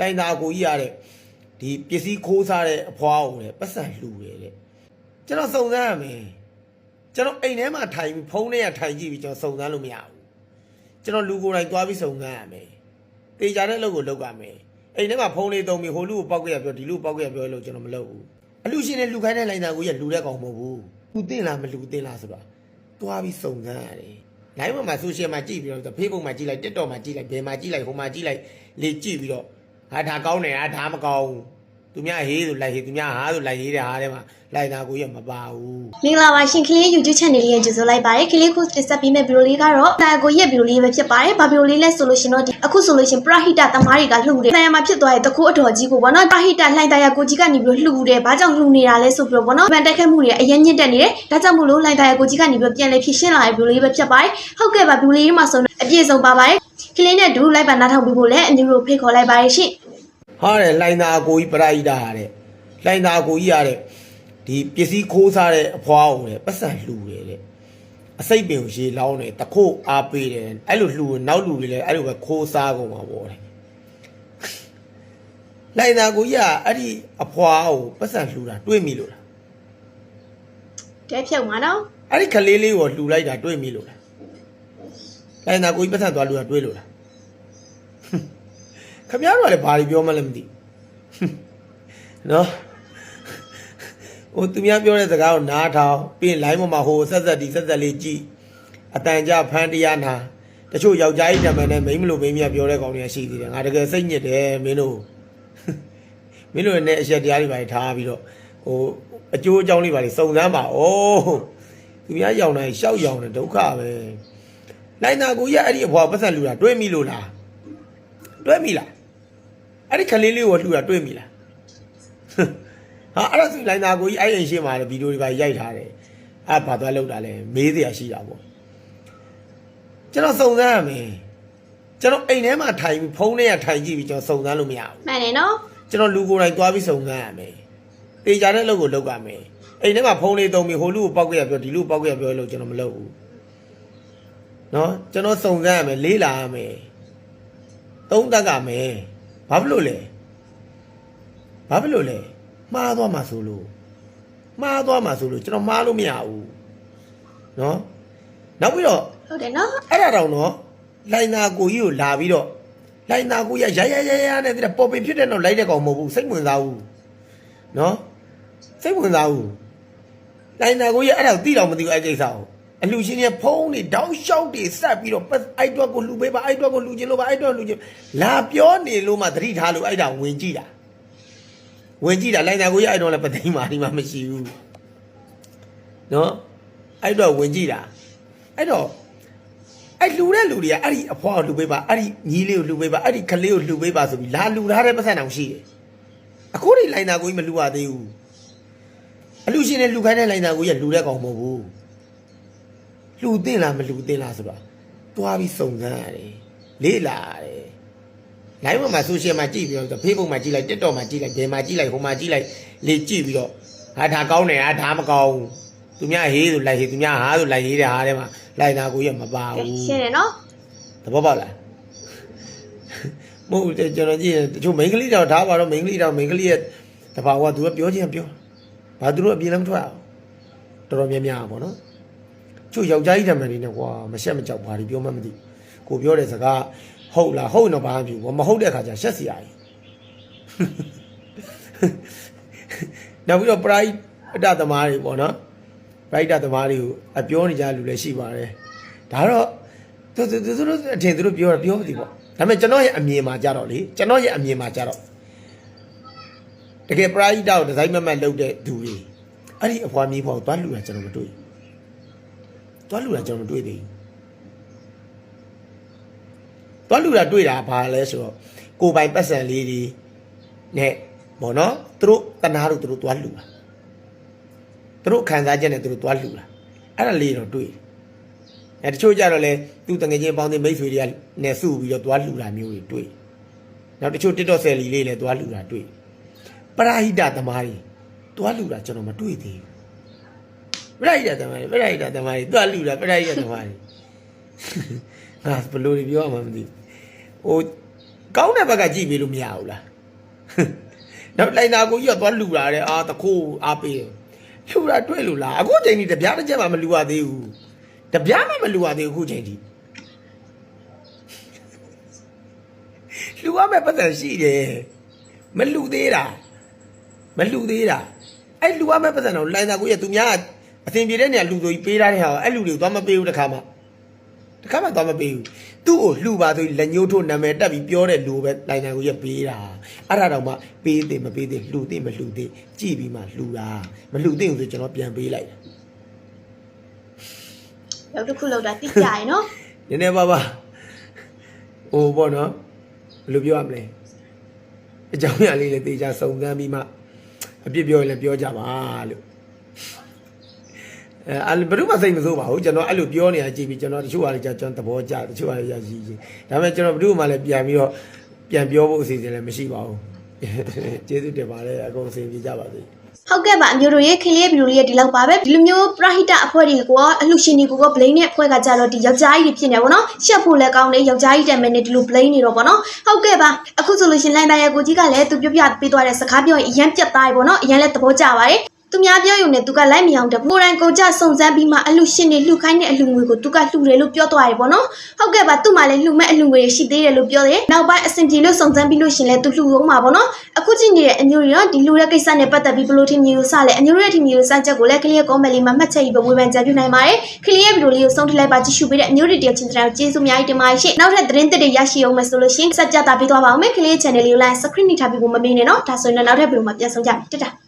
လိုင်သာကိုကြီးရတဲ့ဒီပစ္စည်းခိုးစားတဲ့အဖွားအောင်လေပတ်စံလှူတယ်တဲ့ကျွန်တော်စုံစမ်းရမယ်ကျွန်တော်အိမ်ထဲမှာထိုင်ပြီးဖုန်းထဲကထိုင်ကြည့်ပြီးကျွန်တော်စုံစမ်းလို့မရဘူးကျွန်တော်လူကိုယ်တိုင်သွားပြီးစုံစမ်းရမယ်တေချာတဲ့လုပ်ကိုလုပ်ရမယ်အိမ်ထဲမှာဖုန်းလေးသုံးပြီးဟိုလူကိုပောက်ကြရပြောဒီလူကိုပောက်ကြရပြောလို့ကျွန်တော်မလုပ်ဘူးအလူရှင်နဲ့လူခိုင်းတဲ့လိုင်သာကိုကြီးကလူတဲ့ကောင်မဟုတ်ဘူးလူသိလားမလူသိလားဆိုတာသွားပြီးစုံစမ်းရတယ်လိုင်းပေါ်မှာဆိုရှယ်မှာကြည့်ပြီးတော့ဖေးဘုတ်မှာကြည့်လိုက်တက်တော့မှာကြည့်လိုက်ဘယ်မှာကြည့်လိုက်ဟိုမှာကြည့်လိုက်လေကြည့်ပြီးတော့ ဟာဒါကောင်းတယ်ဟာဒါမကောင်းဘူး သူများဟေးဆိုလိုက်ဟေးသူများဟာဆိုလိုက်ဟေးတဲ့ဟာထဲမှာလိုက်တာကိုရမပါဘူးမင်္ဂလာပါရှင်ကလေး YouTube channel လေးရဲ့ကြိုဆိုလိုက်ပါတယ်ကလေးခုတင်ဆက်ပေးမယ့်ဗီဒီယိုလေးကတော့တာကိုရဲ့ဗီဒီယိုလေးပဲဖြစ်ပါတယ်ဘာဗီဒီယိုလေးလဲဆိုလို့ရှင်တော့ဒီအခုဆိုလို့ရှင်ပရဟိတသမားတွေကလှူတယ်နိုင်ရမှာဖြစ်သွားတဲ့တခိုးအတော်ကြီးကိုပေါ့နော်ပရဟိတလှိုင်တရာကိုကြီးကနေပြီးတော့လှူတယ်ဘာကြောင့်လှူနေတာလဲဆိုပြီးတော့ပေါ့နော်ဗန်တက်ခတ်မှုတွေအရင်ညစ်တက်နေတယ်ဒါကြောင့်မို့လို့လှိုင်တရာကိုကြီးကနေပြီးတော့ပြန်လဲဖြစ်ရှင်းလာတဲ့ဗီဒီယိုလေးပဲဖြစ်ပါတယ်ဟုတ်ကဲ့ပါဗီဒီယိုလေးမှာဆိုတော့အပြည့်စုံပါပါတယ်ကလေးနဲ့ဒူလိုက်ပါနားထောင်ပြီးဖို့လည်းအမျိုးတို့ဖိတ်ခေါ်လိုက်ပါတယ်ရှင် ဟာတဲ့လိုင်းသားကိုကြီးပရိုက်တာတဲ့လိုင်းသားကိုကြီးရတဲ့ဒီပစ္စည်းခိုးစားတဲ့အဖွားအောင်လေပတ်စံလှူတယ်တဲ့အစိတ်ပင်ကိုရေလောင်းတယ်တခို့အားပေးတယ်အဲ့လိုလှူရင်နောက်လူတွေလည်းအဲ့လိုပဲခိုးစားကုန်မှာပေါ့တဲ့လိုင်းသားကိုကြီးကအဲ့ဒီအဖွားကိုပတ်စံလှူတာတွေးမိလို့လားတဲဖြုတ်မှာနော်အဲ့ဒီကလေးလေးကိုလှူလိုက်တာတွေးမိလို့လားလိုင်းသားကိုကြီးပတ်စံသွားလှူတာတွေးလို့လား ခမရတော့လည်းဘာတွေပြောမှလည်းမသိဘူးနော်ဟိုသူများပြောတဲ့စကားကိုနားထောင်ပြီးရင် line ပေါ်မှာဟိုဆက်ဆက်ဒီဆက်ဆက်လေးကြည့်အတန်ကြဖန်တရားနာတချို့ယောက်ျားကြီးတမန်နဲ့မိန်းမလို့မိန်းမရပြောတဲ့ကောင်တွေကရှိသေးတယ်ငါတကယ်စိတ်ညစ်တယ်မင်းတို့မင်းတို့နဲ့အရက်တရားတွေပါထားပြီးတော့ဟိုအကျိုးအကြောင်းလေးပါလေစုံစမ်းပါဩသူများရောင်တိုင်းရှောက်ရောင်တယ်ဒုက္ခပဲနိုင်တာကိုရအဲ့ဒီအဖွာပတ်စံလူတာတွေးမိလို့လား တွေးမိလားအဲ့ဒီခလေးလေးကိုလှူတာတွေးမိလားဟာအဲ့ဒါဆိုလိုင်းသားကိုကြီးအဲ့ရင်ရှင်းမှာလေဗီဒီယိုတွေပါရိုက်ထားတယ်အဲ့ဘာသွားလောက်တာလဲမေးစရာရှိတာပေါ့ကျွန်တော်စုံစမ်းရမယ်ကျွန်တော်အိမ်ထဲမှာထိုင်ပြီးဖုန်းထဲကထိုင်ကြည့်ပြီးကျွန်တော်စုံစမ်းလို့မရဘူးမှန်တယ်နော်ကျွန်တော်လူကိုယ်တိုင်သွားပြီးစုံစမ်းရမယ်တေချာတဲ့လုပ်ကိုလုပ်ရမယ်အိမ်ထဲမှာဖုန်းလေးသုံးပြီးဟိုလူကိုပောက်ကြရပြောဒီလူကိုပောက်ကြရပြောလို့ကျွန်တော်မလုပ်ဘူးနော်ကျွန်တော်စုံစမ်းရမယ်လေးလာရမယ် သုံးသပ်ရမယ်ဘာဖြစ်လို့လဲဘာဖြစ်လို့လဲမှားသွားမှာဆိုလို့မှားသွားမှာဆိုလို့ကျွန်တော်မှားလို့မရဘူးနော်နောက်ပြီးတော့ဟုတ်တယ်နော်အဲ့ဒါတော့နော်လိုင်နာကိုကြီးကိုလာပြီးတော့လိုင်နာကိုရရရရရနဲ့တဲ့ပေါ်ပင်ဖြစ်တဲ့တော့လိုက်တဲ့ကောင်မဟုတ်ဘူးစိတ်ဝင်စားဘူးနော်စိတ်ဝင်စားဘူးလိုင်နာကိုရအဲ့ဒါကိုသိတော့မသိဘူးအဲ့ကိစ္စကို အလူရှင်ကြီးဖုံးနေတောင်းလျှောက်တွေဆက်ပြီးတော့ပတ်အဲ့တော့ကိုလှူပေးပါအဲ့တော့ကိုလှူခြင်းလို့ပါအဲ့တော့လှူခြင်းလာပြောနေလို့မှသတိထားလို့အဲ့ဒါဝင်ကြည့်တာဝင်ကြည့်တာလိုင်နာကိုရအဲ့တော့လည်းပသိမ်းမာဒီမှာမရှိဘူးနော်အဲ့တော့ဝင်ကြည့်တာအဲ့တော့အဲ့လူတဲ့လူတွေကအဲ့ဒီအဖွားကိုလူပေးပါအဲ့ဒီညီလေးကိုလူပေးပါအဲ့ဒီကလေးကိုလူပေးပါဆိုပြီးလာလူထားတဲ့ပတ်စံတောင်ရှိတယ်အခုဒီလိုင်နာကိုကြီးမလူရသေးဘူးအလူရှင်နဲ့လူခိုင်းတဲ့လိုင်နာကိုကြီးကလူတဲ့ကောင်မဟုတ်ဘူး လူသိလားမလူသိလားဆိုတော့တွားပြီးစုံစမ်းရတယ်လေးလာရတယ်လိုင်းပေါ်မှာဆိုရှယ်မှာကြည့်ပြီးတော့ဖေးဘုတ်မှာကြည့်လိုက်တက်တော့မှာကြည့်လိုက်ဘယ်မှာကြည့်လိုက်ဟိုမှာကြည့်လိုက်လေကြည့်ပြီးတော့ဟာဒါကောင်းတယ်ဟာဒါမကောင်းဘူးသူများဟေးဆိုလိုက်ဟေးသူများဟာဆိုလိုက်ဟေးတဲ့ဟာထဲမှာလိုင်နာကိုကြီးကမပါဘူးရှင်းတယ်နော်သဘောပေါက်လားမဟုတ်တယ်ကျွန်တော်ကြည့်ရင်တချို့မိန်းကလေးတော့ထားပါတော့မိန်းကလေးတော့မိန်းကလေးရဲ့တဘာဝသူကပြောချင်းပြောဘာသူတို့အပြေလည်းမထွက်အောင်တော်တော်များများပါနော် ချို့ယောက်ျားကြီးတမန်တွေနဲ့ကွာမရှက်မကြောက်ဘာတွေပြောမှမသိကိုပြောတဲ့စကားဟုတ်လားဟုတ်ရင်တော့ဘာမှမဖြစ်ဘူးမဟုတ်တဲ့အခါကျရှက်စရာကြီးနောက်ပြီးတော့ pride အတ္တသမားတွေပေါ့နော် pride သမားတွေကိုအပြောနေကြလူလည်းရှိပါတယ်ဒါတော့သူသူသူတို့အထင်သူတို့ပြောတာပြောမသိပေါ့ဒါပေမဲ့ကျွန်တော်ရဲ့အမြင်မှာကြတော့လေကျွန်တော်ရဲ့အမြင်မှာကြတော့တကယ်ပရာဟိတကိုဒီဇိုင်းမမတ်လုပ်တဲ့သူတွေအဲ့ဒီအဖွားမြေးဖို့သွားလူတာကျွန်တော်မတွေ့ဘူး သွားလူတာကျွန်တော်မတွေ့သေးဘူးသွားလူတာတွေ့တာဘာလဲဆိုတော့ကိုယ်ပိုင်ပတ်စံလေးတွေနဲ့ဘောနော်သူတို့တနာတို့သူတို့သွားလူတာသူတို့ခံစားချက်နဲ့သူတို့သွားလူတာအဲ့ဒါလေးတော့တွေ့တယ်အဲတချို့ကြတော့လေသူ့တငယ်ချင်းပေါင်းတဲ့မိတ်ဆွေတွေကနဲ့စုပြီးတော့သွားလှူတာမျိုးတွေတွေ့နောက်တချို့ TikTok ဆယ်လီလေးလည်းသွားလှူတာတွေ့ပရာဟိတသမားတွေသွားလှူတာကျွန်တော်မတွေ့သေးဘူး ပရာဟိတသမားတွေပရာဟိတသမားတွေသွားလှူတာပရာဟိတသမားတွေငါဘယ်လိုတွေပြောရမှမသိဘူးဟိုကောင်းတဲ့ဘက်ကကြည့်ပေးလို့မရဘူးလားနောက်လိုင်နာကိုကြီးကသွားလူလာတယ်အာတခိုးအားပေးတယ်လူလာတွေ့လို့လားအခုချိန်ကြီးတပြားတစ်ချက်မှမလူရသေးဘူးတပြားမှမလူရသေးဘူးအခုချိန်ကြီးလူရမဲ့ပတ်သက်ရှိတယ်မလူသေးတာမလူသေးတာအဲ့လူရမဲ့ပတ်သက်တော့လိုင်နာကိုကြီးကသူများ အသင်ပြေတဲ့နေရာလူဆိုကြီးပေးထားတဲ့ဟာကိုအဲ့လူတွေကိုသွားမပေးဘူးတခါမှတခါမှသွားမပေးဘူးသူ့ကိုလှူပါဆိုလက်ညှိုးထိုးနာမည်တက်ပြီးပြောတဲ့လူပဲလိုင်နိုင်ကိုရပေးတာအဲ့ဒါတော့မှပေးသေးမပေးသေးလှူသေးမလှူသေးကြည့်ပြီးမှလှူတာမလှူသေးဘူးဆိုကျွန်တော်ပြန်ပေးလိုက်တာရောက်တစ်ခုလောက်တာတိကျရယ်နော်နည်းနည်းပါပါဟိုပေါ့နော်ဘယ်လိုပြောရမလဲအကြောင်းအရာလေးလည်းတေချာစုံစမ်းပြီးမှအပြစ်ပြောရင်လည်းပြောကြပါလို့ အဲအဲ့ဘယ်သူမှစိတ်မဆိုးပါဘူးကျွန်တော်အဲ့လိုပြောနေတာကြည့်ပြီးကျွန်တော်တချို့ဟာလည်းကျွန်တော်သဘောကျတချို့ဟာလည်းရရှိချင်းဒါပေမဲ့ကျွန်တော်ဘယ်သူမှလည်းပြန်ပြီးတော့ပြန်ပြောဖို့အစီအစဉ်လည်းမရှိပါဘူးကျေးဇူးတင်ပါတယ်အကုန်အစီအပြေကြပါစေဟုတ်ကဲ့ပါအမျိုးတို့ရဲ့ခလေးဗီဒီယိုလေးကဒီလောက်ပါပဲဒီလိုမျိုးပရဟိတအဖွဲ့တွေကကအလှရှင်တွေကဘလိန်နဲ့အဖွဲ့ကကြတော့ဒီယောက်ျားကြီးတွေဖြစ်နေပါတော့ရှက်ဖို့လည်းကောင်းတယ်ယောက်ျားကြီးတက်မယ်နဲ့ဒီလိုဘလိန်နေတော့ပေါ့နော်ဟုတ်ကဲ့ပါအခုဆိုလို့ရှင်လိုင်းသားရဲ့ကိုကြီးကလည်းသူပြပြပေးသွားတဲ့စကားပြောရင်အရန်ပြတ်သားရေပေါ့နော်အရန်လည်းသဘောကျပါတယ် သူများပြောရုံနဲ့သူကလိုက်မအောင်တဲ့ကိုယ်တိုင်ကိုကြစုံစမ်းပြီးမှအလှရှင်တွေလှူခိုင်းတဲ့အလှငွေကိုသူကလှူတယ်လို့ပြောသွားတယ်ပေါ့နော်ဟုတ်ကဲ့ပါသူ့မှာလည်းလှူမဲ့အလှငွေတွေရှိသေးတယ်လို့ပြောတယ်နောက်ပိုင်းအဆင်ပြေလို့စုံစမ်းပြီးလို့ရှင်လဲသူလှူအောင်မှာပေါ့နော်အခုကြည့်နေတဲ့အမျိုးတွေတော့ဒီလှူတဲ့ကိစ္စနဲ့ပတ်သက်ပြီးဘယ်လိုထင်မြင်လို့စလဲအမျိုးတွေရဲ့ထင်မြင်လို့စချက်ကိုလည်းကလေးရဲ့ comment လေးမှာမှတ်ချက်ပြီးဝေဖန်ကြပြနိုင်ပါတယ်ကလေးရဲ့ဗီဒီယိုလေးကိုဆုံးထိလိုက်ပါကြည့်ရှုပေးတဲ့အမျိုးတွေတယောက်ချင်းတယောက်ကျေးဇူးအများကြီးတင်ပါတယ်ရှင့်နောက်ထပ်သတင်းသစ်တွေရရှိအောင်မယ်ဆိုလို့ရှိရင်စက်ကြတာပေးသွားပါအောင်မယ်ကလေးရဲ့ channel လေးကို like subscribe နေထားပြီးဖို့မမေ့နဲ့နော်ဒါဆိုရင်တော့နောက်ထပ်ဗီဒီယိုမှာပြန်ဆောင်ကြမယ်တတာ